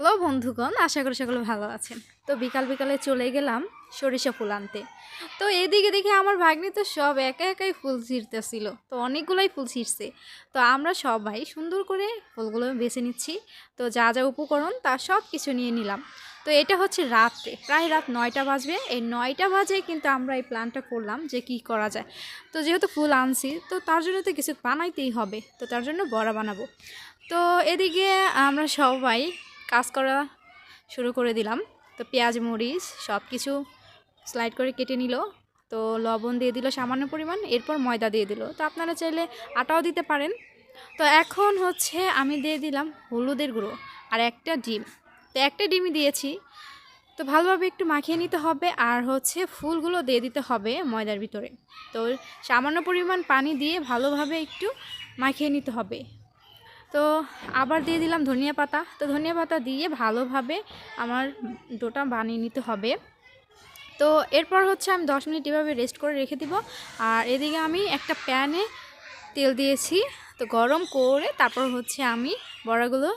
Hello বন্ধুগণ, আশা করি সকলে ভালো আছেন। তো বিকাল বিকালে চলে গেলাম সরিষা ফুল আনতে। তো এদিকে দেখে আমার ভাগ্নি তো সব একা একাই ফুল ছিঁড়তেছিল। তো অনেকগুলোই ফুল ছিঁড়ছে। তো আমরা সবাই সুন্দর করে ফুলগুলো বেছে নিচ্ছি। তো যা যা উপকরণ তা সব কিছু নিয়ে নিলাম। তো এটা হচ্ছে রাত্রে, প্রায় রাত নয়টা বাজবে। এই নয়টা বাজে কিন্তু আমরা এই প্ল্যানটা করলাম যে কি করা যায়। তো যেহেতু ফুল আনছি, তো তার জন্য তো কিছু বানাইতেই হবে। তো তার জন্য বড়া বানাবো। তো এদিকে আমরা সবাই কাজ করা শুরু করে দিলাম। তো পেঁয়াজ, মরিচ সব কিছু স্লাইড করে কেটে নিল। তো লবণ দিয়ে দিল সামান্য পরিমাণ, এরপর ময়দা দিয়ে দিল। তো আপনারা চাইলে আটাও দিতে পারেন। তো এখন হচ্ছে আমি দিয়ে দিলাম হলুদের গুঁড়ো আর একটা ডিম। তো একটা ডিমই দিয়েছি। তো ভালোভাবে একটু মাখিয়ে নিতে হবে আর হচ্ছে ফুলগুলো দিয়ে দিতে হবে ময়দার ভিতরে। তো সামান্য পরিমাণ পানি দিয়ে ভালোভাবে একটু মাখিয়ে নিতে হবে। তো আবার দিয়ে দিলাম ধনিয়া পাতা। তো ধনিয়া পাতা দিয়ে ভালোভাবে আমার ডোটা বানিয়ে নিতে হবে। তো এরপর হচ্ছে আমি দশ মিনিট এভাবে রেস্ট করে রেখে দিব। আর এদিকে আমি একটা প্যানে তেল দিয়েছি। তো গরম করে তারপর হচ্ছে আমি বড়াগুলো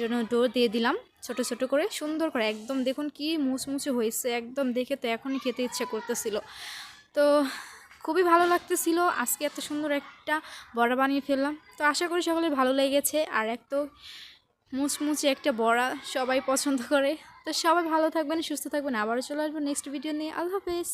জন্য ডো দিয়ে দিলাম ছোট ছোট করে, সুন্দর করে। একদম দেখুন কি মুচমুচে হয়েছে। একদম দেখে তো এখনই খেতে ইচ্ছা করতেছিল। তো খুবই ভালো লাগতেছিল। আজকে এত সুন্দর একটা বড়া বানিয়ে ফেললাম। তো আশা করি সকলে ভালো লেগেছে। আর এক তো মুচমুচে একটা বড়া সবাই পছন্দ করে। তো সবাই ভালো থাকবেন, সুস্থ থাকবেন। আবারও চলে আসব নেক্সট ভিডিও নিয়ে। আল্লাহ হাফেজ।